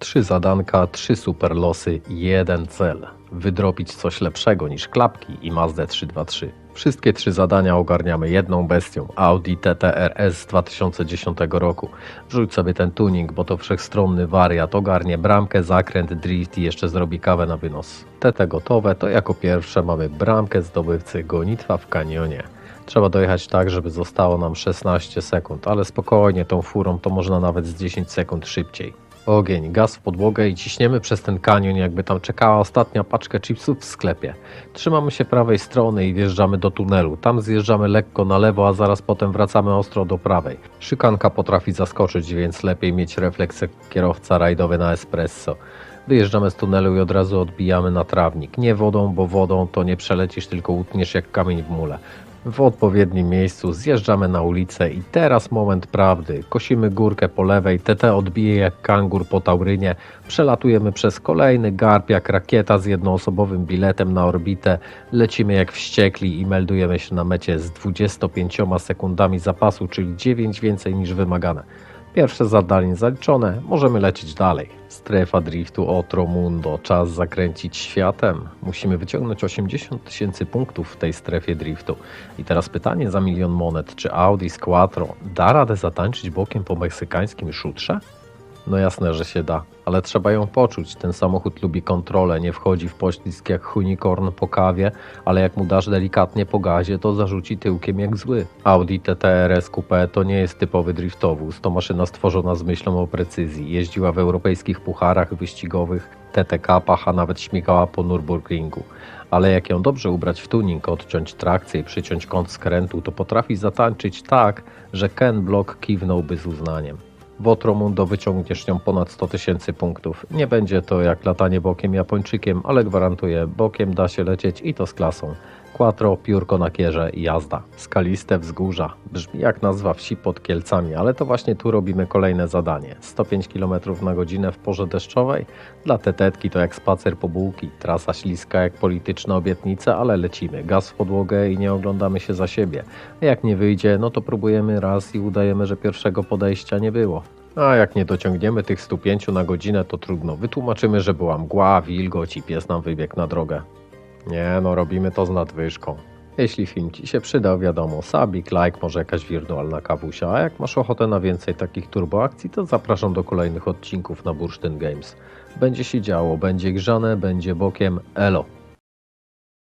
Trzy zadanka, trzy super losy, jeden cel. Wydropić coś lepszego niż klapki i Mazda 323. Wszystkie trzy zadania ogarniamy jedną bestią Audi TT RS z 2010 roku. Wrzuć sobie ten tuning, bo to wszechstronny wariat. Ogarnie bramkę, zakręt, drift i jeszcze zrobi kawę na wynos. TT gotowe, to jako pierwsze mamy bramkę zdobywcy gonitwa w kanionie. Trzeba dojechać tak, żeby zostało nam 16 sekund, ale spokojnie tą furą to można nawet z 10 sekund szybciej. Ogień, gaz w podłogę i ciśniemy przez ten kanion, jakby tam czekała ostatnia paczka chipsów w sklepie. Trzymamy się prawej strony i wjeżdżamy do tunelu. Tam zjeżdżamy lekko na lewo, a zaraz potem wracamy ostro do prawej. Szykanka potrafi zaskoczyć, więc lepiej mieć refleks jak kierowca rajdowy na espresso. Wyjeżdżamy z tunelu i od razu odbijamy na trawnik. Nie wodą, bo wodą to nie przelecisz, tylko utniesz jak kamień w mule. W odpowiednim miejscu zjeżdżamy na ulicę i teraz moment prawdy. Kosimy górkę po lewej, TT odbije jak kangur po taurynie, przelatujemy przez kolejny garb jak rakieta z jednoosobowym biletem na orbitę, lecimy jak wściekli i meldujemy się na mecie z 25 sekundami zapasu, czyli 9 więcej niż wymagane. Pierwsze zadanie zaliczone, możemy lecieć dalej. Strefa driftu Otro Mundo, czas zakręcić światem. Musimy wyciągnąć 80 tysięcy punktów w tej strefie driftu. I teraz pytanie za milion monet, czy Audi Squatro da radę zatańczyć bokiem po meksykańskim szutrze? No jasne, że się da, ale trzeba ją poczuć. Ten samochód lubi kontrolę, nie wchodzi w poślizg jak unicorn po kawie, ale jak mu dasz delikatnie po gazie, to zarzuci tyłkiem jak zły. Audi TTRS Coupe to nie jest typowy driftowóz, to maszyna stworzona z myślą o precyzji. Jeździła w europejskich pucharach wyścigowych, TTK-pach, a nawet śmigała po Nürburgringu. Ale jak ją dobrze ubrać w tuning, odciąć trakcję i przyciąć kąt skrętu, to potrafi zatańczyć tak, że Ken Block kiwnąłby z uznaniem. W Otromundo wyciągniesz nią ponad 100 tysięcy punktów. Nie będzie to jak latanie bokiem Japończykiem, ale gwarantuję, bokiem da się lecieć i to z klasą. Quattro, piórko na kierze i jazda. Skaliste wzgórza. Brzmi jak nazwa wsi pod Kielcami, ale to właśnie tu robimy kolejne zadanie. 105 km na godzinę w porze deszczowej? Dla tetetki to jak spacer po bułki. Trasa śliska jak polityczne obietnice, ale lecimy. Gaz w podłogę i nie oglądamy się za siebie. A jak nie wyjdzie, no to próbujemy raz i udajemy, że pierwszego podejścia nie było. A jak nie dociągniemy tych 105 na godzinę, to trudno. Wytłumaczymy, że była mgła, wilgoć i pies nam wybiegł na drogę. Nie no, robimy to z nadwyżką. Jeśli film Ci się przydał, wiadomo, sabik, like, może jakaś wirtualna kawusia, a jak masz ochotę na więcej takich turboakcji, to zapraszam do kolejnych odcinków na Bursztyn Games. Będzie się działo, będzie grzane, będzie bokiem, elo.